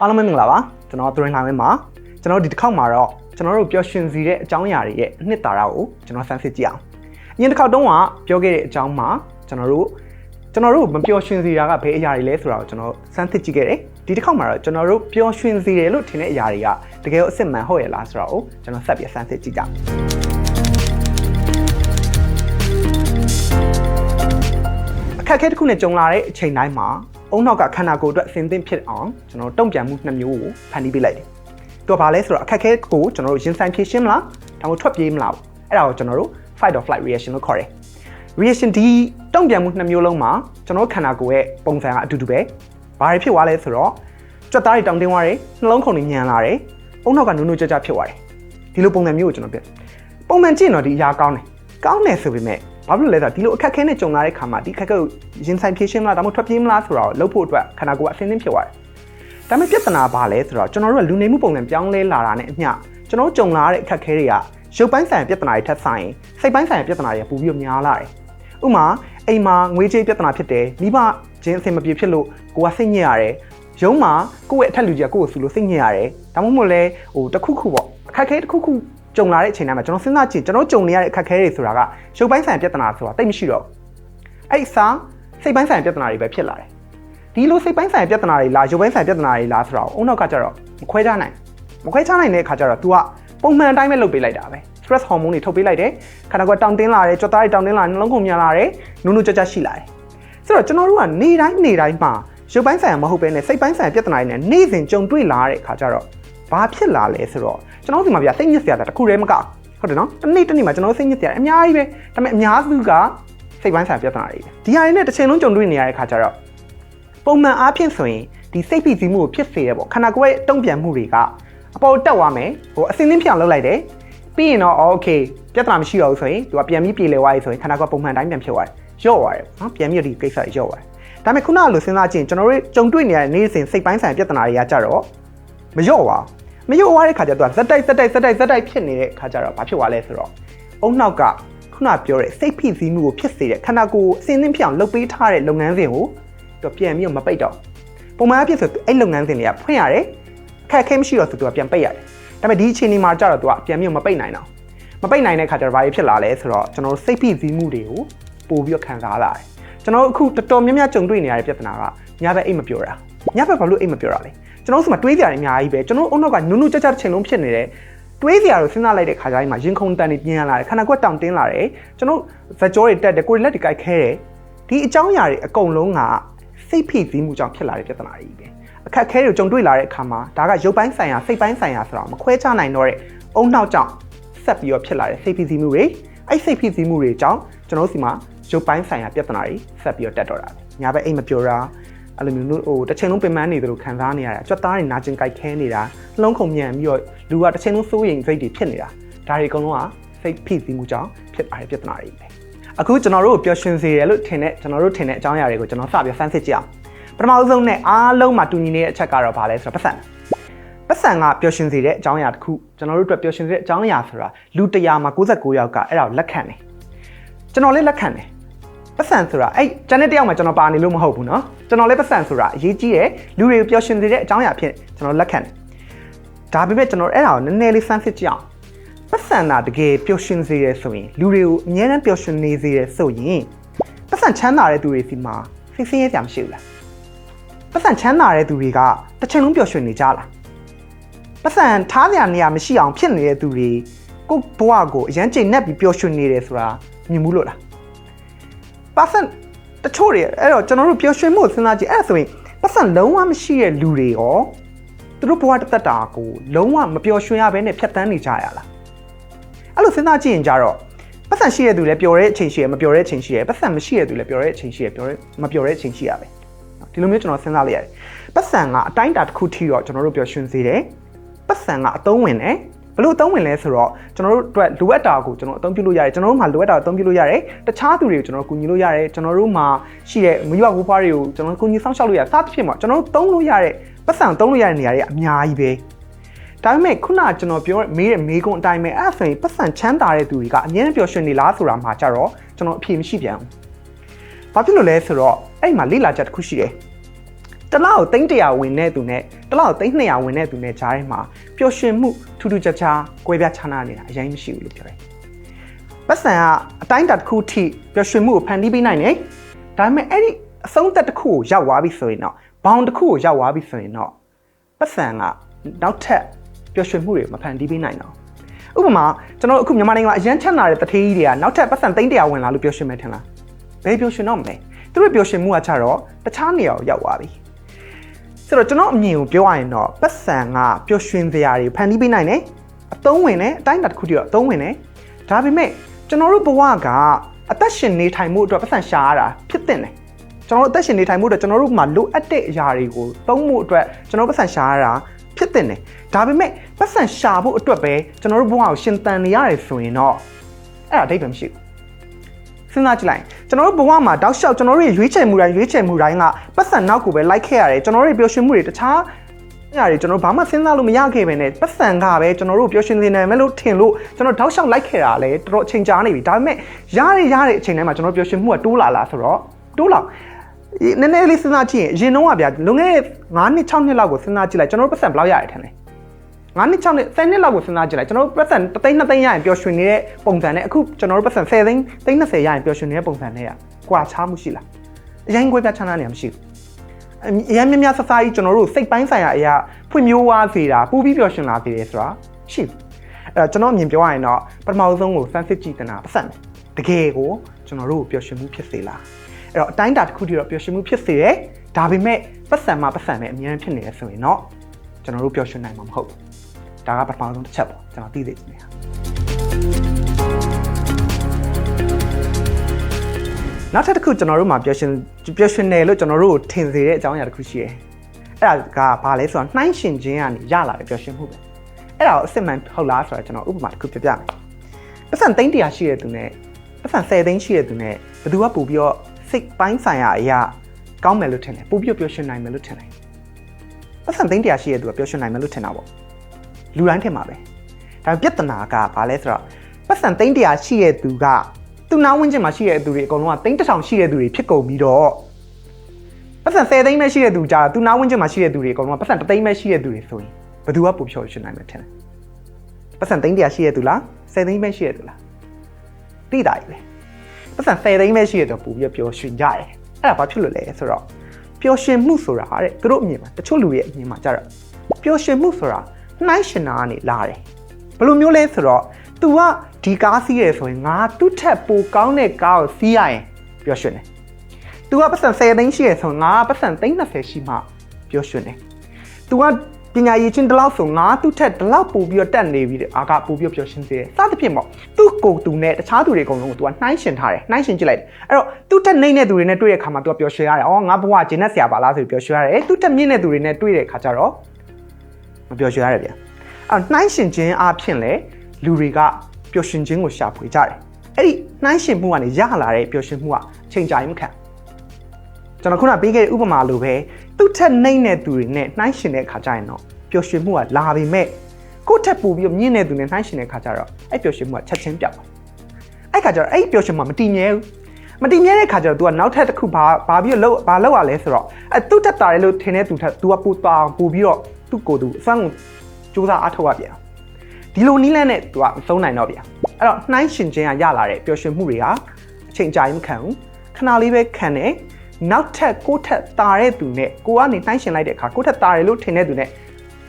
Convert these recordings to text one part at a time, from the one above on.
အားလုံးပဲမင်္ဂလာပါကျွန်တော်သရင်နိုင်ဝင်းပါကျွန်တော်ဒီတစ်ခေါက်မှာတော့ကျွန်တော်တို့ပျော်ရွှင်စေတဲ့အကြောင်းအရာတွေရဲ့အနှစ်သာရကိုကျွန်တော်ဆန်းစစ်ကြည့်အောင်အရင်တစ်ခေါက်တုန်းကပြောခဲ့တဲ့အကြောင်းမှာကျွန်တော်တို့ကျွန်တော်တို့မပျော်ရွှင်စေတာကဘယ်အရာတွေလဲဆိုတာကိုကျွန်တော်ဆန်းစစ်ကြည့်ခဲ့တယ်ဒီတစ်ခေါက်မှာတော့ကျွန်တော်တို့ပျော်ရွှင်စေတယ်လို့ထင်တဲ့အရာတွေကတကယ်ကိုအစ်စ်မှန်ဟုတ်ရဲ့လားဆိုတာကိုကျွန်တော်ဆက်ပြီးဆန်းစစ်ကြည့်ကြအောင်အခက်အခဲတစ်ခုနဲ့ကြုံလာတဲ့အချိန်တိုင်းမှာ အုံနောက်ကခန္ဓာကိုယ်အတွက်အဆင်သင့်ဖြစ်အောင်ကျွန်တော်တုံ့ပြန်မှုနှစ်မျိုးကိုဖန်တီးပေးလိုက်တယ်။သူကဘာလဲဆိုတော့အခက်အခဲကိုကျွန်တော်တို့ရင်ဆိုင်ဖြေရှင်းမလားဒါမှမဟုတ်ထွက်ပြေးမလား။အဲ့ဒါကိုကျွန်တော်တို့ fight or flight reaction လို့ခေါ်တယ်။ reaction ဒီတုံ့ပြန်မှုနှစ်မျိုးလုံးမှာကျွန်တော်တို့ခန္ဓာကိုယ်ရဲ့ပုံစံကအတူတူပဲ။ဘာတွေဖြစ်သွားလဲဆိုတော့ကြွက်သားတွေတောင်တင်းသွားတယ်နှလုံးခုန်တွေညံလာတယ်။အုံနောက်ကနုနုကြကြဖြစ်သွားတယ်။ဒီလိုပုံစံမျိုးကိုကျွန်တော်ပြ။ပုံမှန်ကြည့်တော့ဒီအရာကောင်းတယ်။ကောင်းတယ်ဆိုပေမဲ့ ဘာဖြစ်လို့လဲဆိုတော့ဒီလိုအခက်ခဲနဲ့ကြုံလာတဲ့ခါမှာဒီအခက်ခဲကိုရင်ဆိုင်ဖြေရှင်းမလားဒါမှမဟုတ်ထွက်ပြေးမလားဆိုတော့လုပ်ဖို့အတွက်ခန္ဓာကိုယ်အဆင်းသင်းဖြစ်သွားတယ်။ဒါပေမဲ့ပြဿနာဘာလဲဆိုတော့ကျွန်တော်တို့ကလူနေမှုပုံစံပြောင်းလဲလာတာနဲ့အမျှကျွန်တော်တို့ကြုံလာတဲ့အခက်ခဲတွေကရုပ်ပိုင်းဆိုင်ရာပြဿနာတွေထက်ဆိုင်စိတ်ပိုင်းဆိုင်ရာပြဿနာတွေပိုပြီးများလာတယ်။ဥပမာအိမ်မှာငွေကြေးပြဿနာဖြစ်တယ်မိဘချင်းအဆင်မပြေဖြစ်လို့ကိုကစိတ်ညစ်ရတယ်။ရုံးမှာကိုယ့်ရဲ့အထက်လူကြီးကကိုယ့်ကိုဆူလို့စိတ်ညစ်ရတယ်။ဒါမှမဟုတ်လဲဟိုတစ်ခုခုပေါ့အခက်ခဲတစ်ခုခု ကြုံလာတဲ့အချိန်တိုင်းမှာကျွန်တော်စဉ်းစားကြည့်ကျွန်တော်ကြုံနေရတဲ့အခက်အခဲတွေဆိုတာကရုပ်ပိုင်းဆိုင်ရာပြဿနာဆိုတာတိတ်မရှိတော့အဲ့အစားစိတ်ပိုင်းဆိုင်ရာပြဿနာတွေပဲဖြစ်လာတယ်ဒီလိုစိတ်ပိုင်းဆိုင်ရာပြဿနာတွေလားရုပ်ပိုင်းဆိုင်ရာပြဿနာတွေလားဆိုတော့အုံနောက်ကကြတော့မခွဲခြားနိုင်မခွဲခြားနိုင်တဲ့အခါကျတော့ तू ကပုံမှန်အတိုင်းပဲလုပ်ပေးလိုက်တာပဲ stress hormone တွေထုတ်ပေးလိုက်တယ်ခန္ဓာကိုယ်တောင့်တင်းလာတယ်ကြွက်သားတွေတောင့်တင်းလာတယ်နှလုံးခုန်မြန်လာတယ်နုနုကြကြရှိလာတယ်ဆိုတော့ကျွန်တော်တို့ကနေတိုင်းနေတိုင်းမှာရုပ်ပိုင်းဆိုင်ရာမဟုတ်ဘဲနဲ့စိတ်ပိုင်းဆိုင်ရာပြဿနာတွေနဲ့နေ့စဉ်ကြုံတွေ့လာတဲ့အခါကျတော့ဘာဖြစ်လာလဲဆိုတော့ ကျွန်တော်တို့ဒီမှာပြစိတ်ညစ်စရာတခုတည်းမကဟုတ်တယ်နော်တနေ့တနေ့မှာကျွန်တော်တို့စိတ်ညစ်စရာအများကြီးပဲဒါပေမဲ့အများစုကစိတ်ပိုင်းဆိုင်ရာပြဿနာတွေပဲဒီဟာတွေနဲ့တစ်ချိန်လုံးကြုံတွေ့နေရတဲ့ခါကျတော့ပုံမှန်အားဖြင့်ဆိုရင်ဒီစိတ်ဖိစီးမှုကိုဖြစ်စေရပေါ့ခန္ဓာကိုယ်ရဲ့တုံ့ပြန်မှုတွေကအပေါ်တက်သွားမယ်ဟိုအစင်းသင်းဖြစ်အောင်လုပ်လိုက်တယ်ပြီးရင်တော့โอเคပြဿနာမရှိတော့ဘူးဆိုရင်သူကပြန်ပြီးပြေလည်သွားပြီဆိုရင်ခန္ဓာကိုယ်ပုံမှန်တိုင်းပြန်ဖြစ်သွားတယ်ရော့သွားတယ်နော်ပြန်ပြီးဒီကိစ္စတွေရော့သွားတယ်ဒါပေမဲ့ခုနကလိုစဉ်းစားကြည့်ရင်ကျွန်တော်တို့ကြုံတွေ့နေရတဲ့နေ့စဉ်စိတ်ပိုင်းဆိုင်ရာပြဿနာတွေကကြတော့မရော့ပါဘူး မယုံသွားတဲ့ခါကျတော့ဇက်တိုက်ဇက်တိုက်ဇက်တိုက်ဇက်တိုက်ဖြစ်နေတဲ့ခါကျတော့ဘာဖြစ်သွားလဲဆိုတော့အုံနောက်ကခုနပြောတဲ့စိတ်ဖိစီးမှုကိုဖြစ်စေတဲ့ခန္ဓာကိုယ်အစင်းသင်းဖြစ်အောင်လုပ်ပေးထားတဲ့လုပ်ငန်းစဉ်ကိုသူပြန်ပြီးမပိတ်တော့ပုံမှန်အဖြစ်ဆိုအဲ့လုပ်ငန်းစဉ်တွေကဖွင့်ရတယ်အခက်အခဲမရှိတော့သူကပြန်ပိတ်ရတယ်ဒါပေမဲ့ဒီအချိန်ဒီမှာကျတော့သူကပြန်ပြီးမပိတ်နိုင်တော့မပိတ်နိုင်တဲ့ခါကျတော့ဘာဖြစ်လာလဲဆိုတော့ကျွန်တော်တို့စိတ်ဖိစီးမှုတွေကိုပို့ပြီးခံစားလာတယ်ကျွန်တော်တို့အခုတော်တော်များများကြုံတွေ့နေရတဲ့ပြဿနာကညဘက်အိတ်မပြောတာညဘက်ဘာလို့အိတ်မပြောတာလဲ ကျွန်တော်တို့စမှာတွေးကြရတယ်အများကြီးပဲကျွန်တော်အုံနောက်ကနုနုကြကြတစ်ချိန်လုံးဖြစ်နေတယ်တွေးစရာကိုစဉ်းစားလိုက်တဲ့ခါကျရင်မှာရင်ခုန်တန်နေပြန်လာတယ်ခန္ဓာကိုယ်တောင့်တင်းလာတယ်ကျွန်တော်ဇက်ကြောတွေတက်တယ်ကိုယ်လက်တွေကိုက်ခဲတယ်ဒီအကြောင်းအရာတွေအကုန်လုံးကစိတ်ဖိစီးမှုကြောင့်ဖြစ်လာတဲ့ပြဿနာတွေပဲအခက်ခဲတွေကြုံတွေ့လာတဲ့အခါမှာဒါကရုပ်ပိုင်းဆိုင်ရာစိတ်ပိုင်းဆိုင်ရာဆိုတာမခွဲခြားနိုင်တော့တဲ့အုံနောက်ကြောင့်ဆက်ပြီးတော့ဖြစ်လာတဲ့စိတ်ဖိစီးမှုတွေအဲ့စိတ်ဖိစီးမှုတွေကြောင့်ကျွန်တော်တို့စီမှာရုပ်ပိုင်းဆိုင်ရာပြဿနာတွေဆက်ပြီးတော့တက်တော့တာညာဘက်အိမ်မပြောတာ အဲ့လိုမျိုးဟိုတစ်ချိန်လုံးပင်ပန်းနေတယ်လို့ခံစားနေရတာကြွက်သားတွေနာကျင်ကြိုက်ခဲနေတာနှလုံးခုန်မြန်ပြီးတော့လူကတစ်ချိန်လုံးစိုးရိမ်စိတ်တွေဖြစ်နေတာဒါတွေအကုန်လုံးကစိတ်ဖိစီးမှုကြောင့်ဖြစ်လာတဲ့ပြဿနာတွေပဲအခုကျွန်တော်တို့ကိုပျော်ရွှင်စေတယ်လို့ထင်တဲ့ကျွန်တော်တို့ထင်တဲ့အကြောင်းအရာတွေကိုကျွန်တော်စပြီးဆန်းစစ်ကြည့်အောင်ပထမဆုံးနဲ့အားလုံးမှာတူညီနေတဲ့အချက်ကတော့ဘာလဲဆိုတော့ပတ်စံပတ်စံကပျော်ရွှင်စေတဲ့အကြောင်းအရာတစ်ခုကျွန်တော်တို့အတွက်ပျော်ရွှင်စေတဲ့အကြောင်းအရာဆိုတာလူ100မှာ69ယောက်ကအဲ့ဒါကိုလက်ခံတယ်ကျွန်တော်လည်းလက်ခံတယ် ပတ်စံဆိုတာအဲ့ကျန်တဲ့တယောက်မှကျွန်တော်ပါနေလို့မဟုတ်ဘူးเนาะကျွန်တော်လည်းပတ်စံဆိုတာအရေးကြီးတယ်လူတွေကိုပျော်ရွှင်စေတဲ့အကြောင်းအရာဖြစ်ကျွန်တော်လက်ခံတယ်ဒါပေမဲ့ကျွန်တော်အဲ့ဒါကိုနည်းနည်းလေးစမ်းစစ်ကြည့်အောင်ပတ်စံတာတကယ်ပျော်ရွှင်စေတယ်ဆိုရင်လူတွေကိုအများနဲ့ပျော်ရွှင်နေစေတယ်ဆိုရင်ပတ်စံချမ်းသာတဲ့သူတွေစီမှာဖိဖိရဲကြမရှိဘူးလားပတ်စံချမ်းသာတဲ့သူတွေကတစ်ချိန်လုံးပျော်ရွှင်နေကြလားပတ်စံထားစရာနေရာမရှိအောင်ဖြစ်နေတဲ့သူတွေကိုဘဝကိုအရန်ချိန်နဲ့ပြီးပျော်ရွှင်နေတယ်ဆိုတာမြင်မှုလို့လား percent တချို့တွေအဲ့တော့ကျွန်တော်တို့ပျော်ရွှင်မှုစဉ်းစားကြည့်အဲ့ဒါဆိုရင် percent လုံးဝမရှိတဲ့လူတွေရောသူတို့ဘဝတစ်သက်တာကိုလုံးဝမပျော်ရွှင်ရဘဲနဲ့ဖြတ်တန်းနေကြရလားအဲ့လိုစဉ်းစားကြည့်ရင်ကြတော့ပတ်စံရှိတဲ့သူလည်းပျော်တဲ့အချိန်ရှိရမပျော်တဲ့အချိန်ရှိရပတ်စံမရှိတဲ့သူလည်းပျော်တဲ့အချိန်ရှိရပျော်တဲ့မပျော်တဲ့အချိန်ရှိရပဲဒီလိုမျိုးကျွန်တော်စဉ်းစားလိုက်ရတယ်ပတ်စံကအတိုင်းတာတစ်ခုထိတော့ကျွန်တော်တို့ပျော်ရွှင်စေတယ်ပတ်စံကအသုံးဝင်တယ် ဘလို့အသုံးဝင်လဲဆိုတော့ကျွန်တော်တို့အတွက်လိုအပ်တာကိုကျွန်တော်အသုံးပြုလို့ရတယ်ကျွန်တော်တို့မှာလိုအပ်တာကိုအသုံးပြုလို့ရတယ်တခြားသူတွေကိုကျွန်တော်ကူညီလို့ရတယ်ကျွန်တော်တို့မှာရှိတဲ့မိဘဘိုးဘွားတွေကိုကျွန်တော်ကူညီဆောင်ရှောက်လို့ရစသဖြင့်ပေါ့ကျွန်တော်တို့သုံးလို့ရတဲ့ပတ်စံသုံးလို့ရတဲ့နေရာတွေအများကြီးပဲဒါပေမဲ့ခုနကကျွန်တော်ပြောမေးတဲ့မေးခွန်းအတိုင်းပဲအဲ့ဆိုရင်ပတ်စံချမ်းသာတဲ့သူတွေကအမြဲတမ်းပျော်ရွှင်နေလားဆိုတာမှာကြတော့ကျွန်တော်အဖြေမရှိပြန်ဘူး။ဘာဖြစ်လို့လဲဆိုတော့အဲ့မှာလေ့လာချက်တစ်ခုရှိတယ်။ တတစ်လောက်သိန်း100ဝင်တဲ့သူနဲ့တစ်လောက်သိန်း200ဝင်တဲ့သူနဲ့ကြားထဲမှာပျော်ရွှင်မှုထူးထူးခြားခြားကွဲပြားခြားနားနေတာအရင်မရှိဘူးလို့ပြောတယ်ပတ်စံကအတိုင်းတာတစ်ခုထိပျော်ရွှင်မှုကိုဖန်တီးပေးနိုင်တယ်ဒါပေမဲ့အဲ့ဒီအဆုံးသက်တစ်ခုကိုရောက်သွားပြီဆိုရင်တော့ဘောင်တစ်ခုကိုရောက်သွားပြီဆိုရင်တော့ပတ်စံကနောက်ထပ်ပျော်ရွှင်မှုတွေမဖန်တီးပေးနိုင်တော့ဥပမာကျွန်တော်အခုမြန်မာနိုင်ငံမှာအရန်ချမ်းသာတဲ့တထေးကြီးတွေကနောက်ထပ်ပတ်စံသိန်း100ဝင်လာလို့ပျော်ရွှင်မယ်ထင်လားဘယ်ပျော်ရွှင်တော့မလဲသူတို့ပျော်ရွှင်မှုကကြတော့တခြားနေရာကိုရောက်သွားပြီ ဆိုတော့ကျွန်တော်အမြင်ကိုပြောရရင်တော့ပတ်စံကပျော်ရွှင်စရာတွေဖန်တီးပေးနိုင်တယ်အသုံးဝင်တယ်အတိုင်းအတာတစ်ခုတည်းတော့အသုံးဝင်တယ်ဒါပေမဲ့ကျွန်တော်တို့ဘဝကအသက်ရှင်နေထိုင်မှုအတွက်ပတ်စံရှာရတာဖြစ်တဲ့တယ်ကျွန်တော်တို့အသက်ရှင်နေထိုင်မှုအတွက်ကျွန်တော်တို့မှာလိုအပ်တဲ့အရာတွေကိုသုံးမှုအတွက်ကျွန်တော်ပတ်စံရှာရတာဖြစ်တဲ့တယ်ဒါပေမဲ့ပတ်စံရှာဖို့အတွက်ပဲကျွန်တော်တို့ဘဝကိုရှင်သန်နေရတယ်ဆိုရင်တော့အဲ့ဒါအဓိပ္ပာယ်မရှိဘူး စဉ်းစားကြည့်လိုက်ကျွန်တော်တို့ဘဝမှာတောက်လျှောက်ကျွန်တော်တို့ရွေးချယ်မှုတိုင်းရွေးချယ်မှုတိုင်းကပတ်စံနောက်ကိုပဲလိုက်ခဲ့ရတယ်ကျွန်တော်တို့ပျော်ရွှင်မှုတွေတခြားညတွေကျွန်တော်ဘာမှစဉ်းစားလို့မရခဲ့ပဲနဲ့ပတ်စံကပဲကျွန်တော်တို့ပျော်ရွှင်နေနိုင်မယ်လို့ထင်လို့ကျွန်တော်တောက်လျှောက်လိုက်ခဲ့တာလေတော်တော်အချိန်ကြာနေပြီဒါပေမဲ့ရရရတဲ့အချိန်တိုင်းမှာကျွန်တော်ပျော်ရွှင်မှုကတိုးလာလားဆိုတော့တိုးလာနည်းနည်းလေးစဉ်းစားကြည့်ရင်အရင်တော့ကဗျာလွန်ခဲ့တဲ့9နှစ်6နှစ်လောက်ကိုစဉ်းစားကြည့်လိုက်ကျွန်တော်တို့ပတ်စံဘယ်လောက်ရတယ်ထင်လဲ 9နှစ်6နှစ်10နှစ်လောက်ကိုစဉ်းစားကြည့်လိုက်ကျွန်တော်တို့ပတ်စံ3သိန်း2သိန်းရရင်ပျော်ရွှင်နေတဲ့ပုံစံနဲ့အခုကျွန်တော်တို့ပတ်စံ10သိန်းသိန်း20ရရင်ပျော်ရွှင်နေတဲ့ပုံစံနဲ့ကွာခြားမှုရှိလားအရင်ကွဲပြားခြားနားနေမှမရှိဘူးအရင်များများဆဆာကြီးကျွန်တော်တို့စိတ်ပိုင်းဆိုင်ရာအရာဖွံ့ဖြိုးဝါးစေတာပူပြီးပျော်ရွှင်လာစေတယ်ဆိုတာရှိဘူးအဲ့တော့ကျွန်တော်အမြင်ပြောရရင်တော့ပထမဆုံးကိုစမ်းစစ်ကြည့်တနာပတ်စံတကယ်ကိုကျွန်တော်တို့ပျော်ရွှင်မှုဖြစ်စေလားအဲ့တော့အတိုင်းတာတစ်ခုတည်းတော့ပျော်ရွှင်မှုဖြစ်စေတယ်ဒါပေမဲ့ပတ်စံမှာပတ်စံပဲအများကြီးဖြစ်နေရဆိုရင်တော့ကျွန်တော်တို့ပျော်ရွှင်နိုင်မှာမဟုတ်ဘူး ဒါကပထမဆုံးတစ်ချက်ပေါ့ကျွန်တော်သိသိချင်တယ်နောက်ထပ်တစ်ခုကျွန်တော်တို့မှာပျော်ရွှင်ပျော်ရွှင်တယ်လို့ကျွန်တော်တို့ထင်စေတဲ့အကြောင်းအရာတစ်ခုရှိတယ်အဲ့ဒါကဘာလဲဆိုတော့နှိုင်းရှင်ခြင်းကနေရလာတဲ့ပျော်ရွှင်မှုပဲအဲ့ဒါကိုအစစ်မှန်ဟုတ်လားဆိုတော့ကျွန်တော်ဥပမာတစ်ခုပြပြမယ်ပတ်စံသိန်း100ရှိတဲ့သူနဲ့ပတ်စံ10သိန်းရှိတဲ့သူနဲ့ဘယ်သူကပို့ပြီးတော့စိတ်ပိုင်းဆိုင်ရာအရာကောင်းမယ်လို့ထင်တယ်ပို့ပြီးတော့ပျော်ရွှင်နိုင်မယ်လို့ထင်တယ်ပတ်စံသိန်း100ရှိတဲ့သူကပျော်ရွှင်နိုင်မယ်လို့ထင်တာပေါ့ လူတိုင်းထင်ပါပဲဒါပြဿနာကဘာလဲဆိုတော့ပတ်စံသိန်း100ရှိတဲ့သူကသူနာဝင်းကျင်မှာရှိတဲ့သူတွေအကုန်လုံးကသိန်းတစ်ထောင်ရှိတဲ့သူတွေဖြစ်ကုန်ပြီးတော့ပတ်စံ10သိန်းပဲရှိတဲ့သူကြာသူနာဝင်းကျင်မှာရှိတဲ့သူတွေအကုန်လုံးကပတ်စံ3သိန်းပဲရှိတဲ့သူတွေဆိုရင်ဘယ်သူကပိုဖြောရှင်နိုင်မှာထင်လဲပတ်စံသိန်း100ရှိတဲ့သူလား10သိန်းပဲရှိတဲ့သူလားသိတာကြီးပဲပတ်စံ10သိန်းပဲရှိတဲ့သူပိုပြီးပျော်ရွှင်ကြတယ်အဲ့ဒါဘာဖြစ်လို့လဲဆိုတော့ပျော်ရွှင်မှုဆိုတာတဲ့သူတို့အမြင်မှာတချို့လူရဲ့အမြင်မှာကြတော့ပျော်ရွှင်မှုဆိုတာ နှိုင်းရှင်နာကနေလာတယ်ဘယ်လိုမျိုးလဲဆိုတော့ तू ကဒီကားစီးရဲဆိုရင်ငါသူ့ထက်ပိုကောင်းတဲ့ကားကိုစီးရရင်ပျော်ရွှင်တယ်။ तू ကပတ်စံ10သိန်းရှိရဲဆိုရင်ငါပတ်စံသိန်း20ရှိမှပျော်ရွှင်တယ်။ तू ကပညာရည်ချင်းတလောက်ဆိုငါသူ့ထက်တလောက်ပိုပြီးတော့တက်နေပြီတဲ့အာကပိုပြီးပျော်ရွှင်စေတယ်။စသဖြင့်ပေါ့သူ့ကိုယ်သူနဲ့တခြားသူတွေအကုန်လုံးကို तू ကနှိုင်းရှင်ထားတယ်။နှိုင်းရှင်ကြည့်လိုက်တယ်။အဲ့တော့သူ့ထက်နှိမ့်တဲ့သူတွေနဲ့တွေ့တဲ့အခါမှာ तू ကပျော်ရွှင်ရတယ်။အော်ငါဘဝဂျင်းနဲ့ဆရာပါလားဆိုပြီးပျော်ရွှင်ရတယ်။သူ့ထက်မြင့်တဲ့သူတွေနဲ့တွေ့တဲ့အခါကျတော့ မပျော်ရွှင်ရတယ်ဗျ။အဲ့နှိုင်းရှင်ခြင်းအဖြစ်လေလူတွေကပျော်ရွှင်ခြင်းကိုရှာဖွေကြတယ်။အဲ့ဒီနှိုင်းရှင်မှုကနေရလာတဲ့ပျော်ရွှင်မှုကအချိန်ကြာရင်မခံ။ကျွန်တော်ခုနပေးခဲ့တဲ့ဥပမာလိုပဲသူ့ထက်နှိမ့်တဲ့သူတွေနဲ့နှိုင်းရှင်တဲ့အခါကျရင်တော့ပျော်ရွှင်မှုကလာပေမဲ့ကိုယ့်ထက်ပိုပြီးမြင့်တဲ့သူနဲ့နှိုင်းရှင်တဲ့အခါကျတော့အဲ့ပျော်ရွှင်မှုကချက်ချင်းပြောက်သွား။အဲ့ခါကျတော့အဲ့ပျော်ရွှင်မှုမတည်မြဲဘူး။မတည်မြဲတဲ့ခါကျတော့ तू ကနောက်ထပ်တစ်ခုဘာဘာပြီးတော့ဘာလောက်ရလဲဆိုတော့အဲသူ့တက်တာလေလို့ထင်တဲ့သူထက် तू ကပူတာပူပြီးတော့ သူ့ကိုယ်သူအစမ်းကိုစူးစမ်းအားထုတ်ရပြန်ဒီလိုနီးလန်းနဲ့ तू ကမဆုံးနိုင်တော့ဗျာအဲ့တော့နှိုင်းရှင်ခြင်းကရလာတဲ့ပျော်ရွှင်မှုတွေကအချိန်ကြာရင်မခံဘူးခဏလေးပဲခံတယ်နောက်ထပ်ကိုယ့်ထက်တာတဲ့သူနဲ့ကိုကနေနှိုင်းရှင်လိုက်တဲ့အခါကိုယ့်ထက်တာတယ်လို့ထင်တဲ့သူနဲ့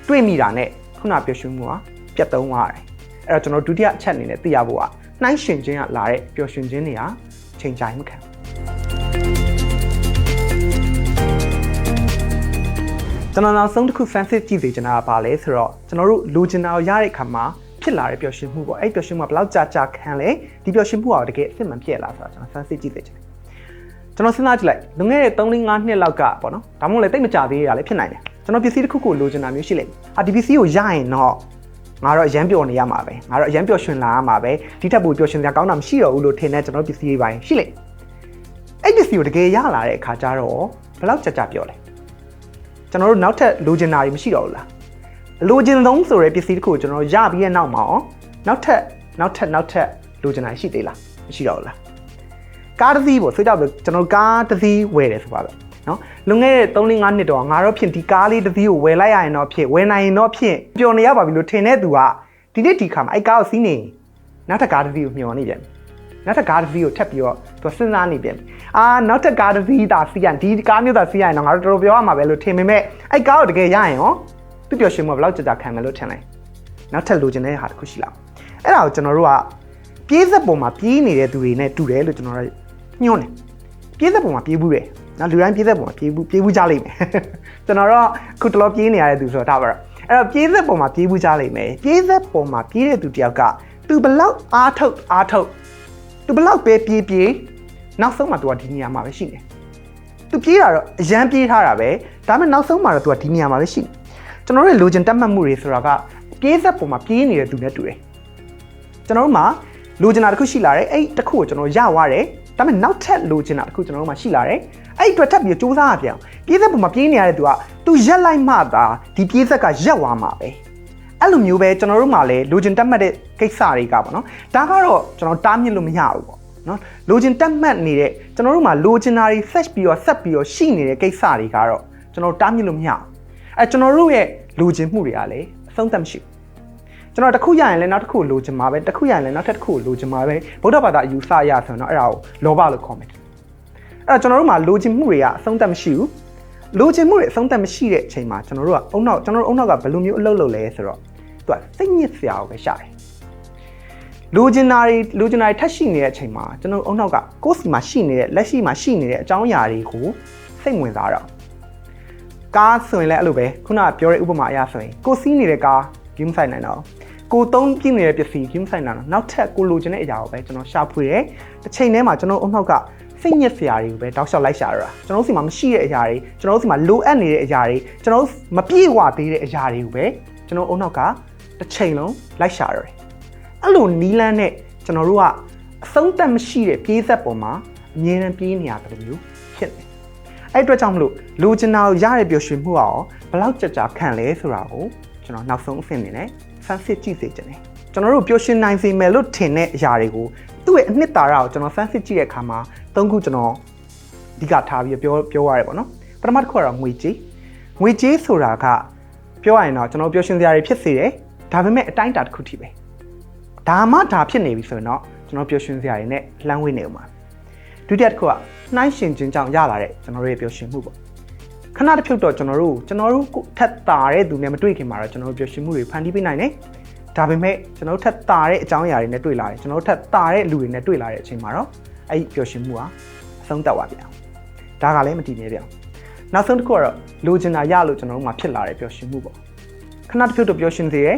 တွေ့မိတာနဲ့ခုနပျော်ရွှင်မှုကပြတ်သုံးသွားတယ်အဲ့တော့ကျွန်တော်ဒုတိယအချက်အနေနဲ့သိရဖို့ကနှိုင်းရှင်ခြင်းကလာတဲ့ပျော်ရွှင်ခြင်းတွေကအချိန်ကြာရင်မခံ ကျွန်တော်နောက်ဆုံးတစ်ခု fancy ကြည့်စေချင်တာကဘာလဲဆိုတော့ကျွန်တော်တို့လိုချင်တာကိုရတဲ့အခါမှာဖြစ်လာတဲ့ပျော်ရွှင်မှုပေါ့အဲ့ပျော်ရွှင်မှုကဘယ်လောက်ကြာကြာခံလဲဒီပျော်ရွှင်မှုကတကယ်အစ်မှန်ဖြစ်လာဆိုတာကျွန်တော် fancy ကြည့်စေချင်တယ်ကျွန်တော်စဉ်းစားကြည့်လိုက်လွန်ခဲ့တဲ့3-5နှစ်လောက်ကပေါ့နော်ဒါမှမဟုတ်လည်းတိတ်မကြသေးရလည်းဖြစ်နိုင်တယ်ကျွန်တော်ပစ္စည်းတစ်ခုကိုလိုချင်တာမျိုးရှိလိမ့်မယ်အာဒီပစ္စည်းကိုရရင်တော့ငါတော့အရန်ပျော်နေရမှာပဲငါတော့အရန်ပျော်ရွှင်လာရမှာပဲဒီထက်ပိုပျော်ရွှင်စရာကောင်းတာမရှိတော့ဘူးလို့ထင်တဲ့ကျွန်တော်ပစ္စည်းတွေပိုင်းရှိလိမ့်အဲ့ပစ္စည်းကိုတကယ်ရလာတဲ့အခါကျတော့ဘယ်လောက်ကြာကြာပျော်လဲ ကျွန်တော်တို့နောက်ထပ်လိုချင်တာတွေမရှိတော့ဘူးလားလိုချင်ဆုံးဆိုတဲ့ပစ္စည်းတစ်ခုကိုကျွန်တော်ရပြီးတဲ့နောက်မှာရောနောက်ထပ်နောက်ထပ်နောက်ထပ်လိုချင်တာရှိသေးလားမရှိတော့ဘူးလားကားတစ်စီးပေါ့ဆိုကြတော့ကျွန်တော်ကားတစ်စီးဝယ်တယ်ဆိုပါတော့နော်လွန်ခဲ့တဲ့3 5နှစ်တော့ငါတော့ဖြင့်ဒီကားလေးတစ်စီးကိုဝယ်လိုက်ရရင်တော့ဖြင့်ဝယ်နိုင်ရင်တော့ဖြင့်ပျော်နေရပါပြီလို့ထင်တဲ့သူကဒီနေ့ဒီခါမှာအဲ့ကားကိုစီးနေနောက်ထပ်ကားတစ်စီးကိုမျှော်နေပြန်ပြီ နောက်ထပ်ကားတစ်စီးကိုထပ်ပြီးတော့သူစဉ်းစားနေပြန်ပြီအာနောက်ထပ်ကားတစ်စီးသာစီးရင်ဒီကားမျိုးသာစီးရင်တော့ငါတို့တော်တော်ပြောရမှာပဲလို့ထင်ပေမဲ့အဲ့ကားကိုတကယ်ရရင်ရောသူပျော်ရွှင်မှုဘယ်လောက်ကြာကြာခံမယ်လို့ထင်လဲနောက်ထပ်လိုချင်တဲ့ဟာတစ်ခုရှိလားအဲ့ဒါကိုကျွန်တော်တို့ကပြေးဆက်ပုံမှာပြေးနေတဲ့သူတွေနဲ့တူတယ်လို့ကျွန်တော်တို့ညွှန်းတယ်ပြေးဆက်ပုံမှာပြေးဘူးတယ်နော်လူတိုင်းပြေးဆက်ပုံမှာပြေးဘူးပြေးဘူးကြလိမ့်မယ်ကျွန်တော်တော့ခုတလောပြေးနေရတဲ့သူဆိုတော့ဒါပါတော့အဲ့တော့ပြေးဆက်ပုံမှာပြေးဘူးကြလိမ့်မယ်ပြေးဆက်ပုံမှာပြေးတဲ့သူတယောက်ကသူဘလောက်အားထုတ်အားထုတ် သူဘလောက်ပဲပြေးပြေးနောက်ဆုံးမှာသူကဒီနေရာမှာပဲရှိနေသူပြေးတာတော့အရန်ပြေးထားတာပဲဒါပေမဲ့နောက်ဆုံးမှာတော့သူကဒီနေရာမှာပဲရှိနေကျွန်တော်တို့ရဲ့လိုချင်တက်မှတ်မှုတွေဆိုတာကပြေးဆက်ပုံမှာပြေးနေတဲ့သူနဲ့တူတယ်ကျွန်တော်တို့မှာလိုချင်တာတစ်ခုရှိလာတယ်အဲ့တစ်ခုကိုကျွန်တော်ရသွားတယ်ဒါပေမဲ့နောက်ထပ်လိုချင်တာတစ်ခုကျွန်တော်တို့မှာရှိလာတယ်အဲ့အတွက်ထပ်ပြီးစူးစမ်းရပြန်ပြေးဆက်ပုံမှာပြေးနေရတဲ့သူကသူရက်လိုက်မှသာဒီပြေးဆက်ကရက်သွားမှာပဲ အဲ့လိုမျိုးပဲကျွန်တော်တို့မှာလည်းလိုချင်တက်မှတ်တဲ့ကိစ္စတွေကပေါ့နော်ဒါကတော့ကျွန်တော်တားမြစ်လို့မရဘူးပေါ့နော်လိုချင်တက်မှတ်နေတဲ့ကျွန်တော်တို့မှာလိုချင်တာတွေ search ပြီးတော့ဆက်ပြီးတော့ရှိနေတဲ့ကိစ္စတွေကတော့ကျွန်တော်တားမြစ်လို့မရဘူးအဲကျွန်တော်တို့ရဲ့လိုချင်မှုတွေကလည်းအဆုံးသတ်မရှိဘူးကျွန်တော်တစ်ခုရရင်လည်းနောက်တစ်ခုလိုချင်မှာပဲတစ်ခုရရင်လည်းနောက်တစ်ခုလိုချင်မှာပဲဗုဒ္ဓဘာသာအယူဆရဆိုရင်တော့အဲ့ဒါကိုလောဘလို့ခေါ်မယ်အဲ့တော့ကျွန်တော်တို့မှာလိုချင်မှုတွေကအဆုံးသတ်မရှိဘူး လိုချင်မှုတွေအဆုံးသတ်မရှိတဲ့အချိန်မှာကျွန်တော်တို့ကအုံနောက်ကျွန်တော်တို့အုံနောက်ကဘယ်လိုမျိုးအလုပ်လုပ်လဲဆိုတော့သူကစိတ်ညစ်စရာကိုပဲရှာတယ်လိုချင်တာတွေလိုချင်တာတွေထပ်ရှိနေတဲ့အချိန်မှာကျွန်တော်အုံနောက်ကကိုယ့်စီမှာရှိနေတဲ့လက်ရှိမှာရှိနေတဲ့အကြောင်းအရာတွေကိုစိတ်ဝင်စားတော့ကားဆိုရင်လည်းအဲ့လိုပဲခုနကပြောတဲ့ဥပမာအရဆိုရင်ကိုစီးနေတဲ့ကားဂိမ်းဆိုင်နိုင်တော့ကိုသုံးပြနေတဲ့ပစ္စည်းဂိမ်းဆိုင်နိုင်တော့နောက်ထပ်ကိုလိုချင်တဲ့အရာကိုပဲကျွန်တော်ရှာဖွေတယ်တစ်ချိန်တည်းမှာကျွန်တော်အုံနောက်က စိတ်ညစ်စရာတွေကိုပဲတောက်လျှောက်လိုက်ရှာရတာကျွန်တော်တို့စီမှာမရှိတဲ့အရာတွေကျွန်တော်တို့စီမှာလိုအပ်နေတဲ့အရာတွေကျွန်တော်တို့မပြည့်ဝသေးတဲ့အရာတွေကိုပဲကျွန်တော်အုံနောက်ကတစ်ချိန်လုံးလိုက်ရှာရတယ်အဲ့လိုနီးလန်းနဲ့ကျွန်တော်တို့ကအဆုံးသက်မရှိတဲ့ပြေးဆက်ပေါ်မှာအမြဲတမ်းပြေးနေရတယ်လို့မျိုးဖြစ်နေအဲ့အတွက်ကြောင့်မလို့လိုချင်တာကိုရတဲ့ပျော်ရွှင်မှုကရောဘယ်လောက်ကြာကြာခံလဲဆိုတာကိုကျွန်တော်နောက်ဆုံးအဆင့်အနေနဲ့ဆန်းစစ်ကြည့်စေချင်တယ်ကျွန်တော်တို့ပျော်ရွှင်နိုင်စေမယ်လို့ထင်တဲ့အရာတွေကို သူ့ရဲ့အနှစ်သာရကိုကျွန်တော်ဆန်းစစ်ကြည့်တဲ့အခါမှာသုံးခုကျွန်တော်အဓိကထားပြီးပြောပြောရရဲပေါ့နော်ပထမတစ်ခုကတော့ငွေကြေးငွေကြေးဆိုတာကပြောရရင်တော့ကျွန်တော်ပျော်ရွှင်စရာတွေဖြစ်စေတယ်ဒါပေမဲ့အတိုင်းအတာတစ်ခုထိပဲဒါမှဒါဖြစ်နေပြီဆိုရင်တော့ကျွန်တော်ပျော်ရွှင်စရာတွေနဲ့လှမ်းဝေးနေဦးမှာဒုတိယတစ်ခုကနှိုင်းရှင်ခြင်းကြောင့်ရလာတဲ့ကျွန်တော်တို့ရဲ့ပျော်ရွှင်မှုပေါ့ခဏတစ်ဖြုတ်တော့ကျွန်တော်တို့ကျွန်တော်တို့ထက်တာတဲ့သူနဲ့မတွေ့ခင်မှာတော့ကျွန်တော်တို့ပျော်ရွှင်မှုတွေဖန်တီးပေးနိုင်တယ် ဒါပေမဲ့ကျွန်တော်တို့ထက်တာတဲ့အကြောင်းအရာတွေနဲ့တွေ့လာတယ်ကျွန်တော်တို့ထက်တာတဲ့လူတွေနဲ့တွေ့လာတဲ့အချိန်မှာတော့အဲ့ဒီပျော်ရွှင်မှုဟာအဆုံးသတ်သွားပြန်ဒါကလည်းမတည်မြဲပြန်နောက်ဆုံးတစ်ခုကတော့လိုချင်တာရလို့ကျွန်တော်တို့မှာဖြစ်လာတဲ့ပျော်ရွှင်မှုပေါ့ခဏတစ်ဖြုတ်တော့ပျော်ရွှင်စေတယ်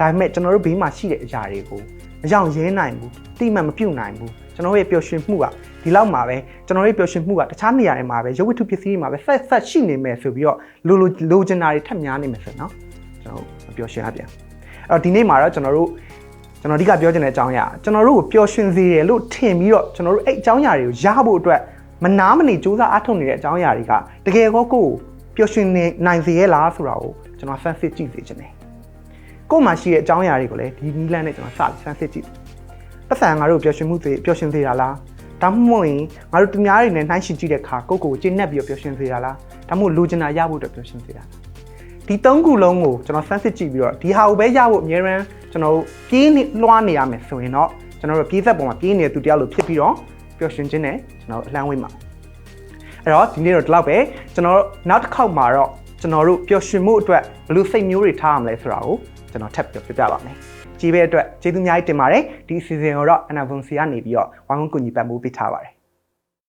ဒါပေမဲ့ကျွန်တော်တို့ဘေးမှာရှိတဲ့အရာတွေကိုမကြောင်ရဲနိုင်ဘူးတိမှန်မပြုတ်နိုင်ဘူးကျွန်တော်ရဲ့ပျော်ရွှင်မှုကဒီလောက်မှာပဲကျွန်တော်ရဲ့ပျော်ရွှင်မှုကတခြားနေရာတွေမှာပဲရုပ်ဝတ္ထုပစ္စည်းတွေမှာပဲဆက်ဆက်ရှိနေမယ်ဆိုပြီးတော့လိုလိုလိုချင်တာတွေထပ်များနေမယ်ဆိုတော့ကျွန်တော်မပျော်ရွှင်ရပြန် အဲ့တော့ဒီနေ့မှာတော့ကျွန်တော်တို့ကျွန်တော်အဓိကပြောချင်တဲ့အကြောင်းအရာကျွန်တော်တို့ကိုပျော်ရွှင်စေတယ်လို့ထင်ပြီးတော့ကျွန်တော်တို့အဲ့အကြောင်းအရာတွေကိုရဖို့အတွက်မနာမနေစူးစမ်းအားထုတ်နေတဲ့အကြောင်းအရာတွေကတကယ်ကောကိုယ်ပျော်ရွှင်နေနိုင်စေရဲ့လားဆိုတာကိုကျွန်တော်ဆန်းစစ်ကြည့်စေချင်တယ်ကိုယ်မှာရှိတဲ့အကြောင်းအရာတွေကိုလည်းဒီနီးလန်းနဲ့ကျွန်တော်စပြီးဆန်းစစ်ကြည့်ပတ်စံငါတို့ပျော်ရွှင်မှုစေပျော်ရွှင်စေတာလားဒါမှမဟုတ်ရင်ငါတို့သူများတွေနဲ့နှိုင်းယှဉ်ကြည့်တဲ့အခါကိုယ့်ကိုယ်ကိုကျင့်နှက်ပြီးတော့ပျော်ရွှင်စေတာလားဒါမှမဟုတ်လူချင်တာရဖို့အတွက်ပျော်ရွှင်စေတာလား ဒီသုံးခုလုံးကိုကျွန်တော်ဆန်းစစ်ကြည့်ပြီးတော့ဒီဟာကိုပဲရဖို့အများရန်ကျွန်တော်တို့ပြေးနေလွှားနေရမယ်ဆိုရင်တော့ကျွန်တော်တို့ပြေးသက်ပုံမှာပြေးနေတဲ့သူတယောက်လိုဖြစ်ပြီးတော့ပျော်ရွှင်ခြင်းနဲ့ကျွန်တော်တို့အလှမ်းဝေးမှာအဲ့တော့ဒီနေ့တော့ဒီလောက်ပဲကျွန်တော်တို့နောက်တစ်ခေါက်မှာတော့ကျွန်တော်တို့ပျော်ရွှင်မှုအတွက်ဘယ်လိုစိတ်မျိုးတွေထားရမလဲဆိုတာကိုကျွန်တော်ထပ်ပြီးပြပြပါမယ်ကြည့်ပဲအတွက်ကျေးဇူးအများကြီးတင်ပါတယ်ဒီအစီအစဉ်ကိုတော့ Anavonsi ကနေပြီးတော့ဝိုင်းဝန်းကူညီပံ့ပိုးပေးထားပါတယ်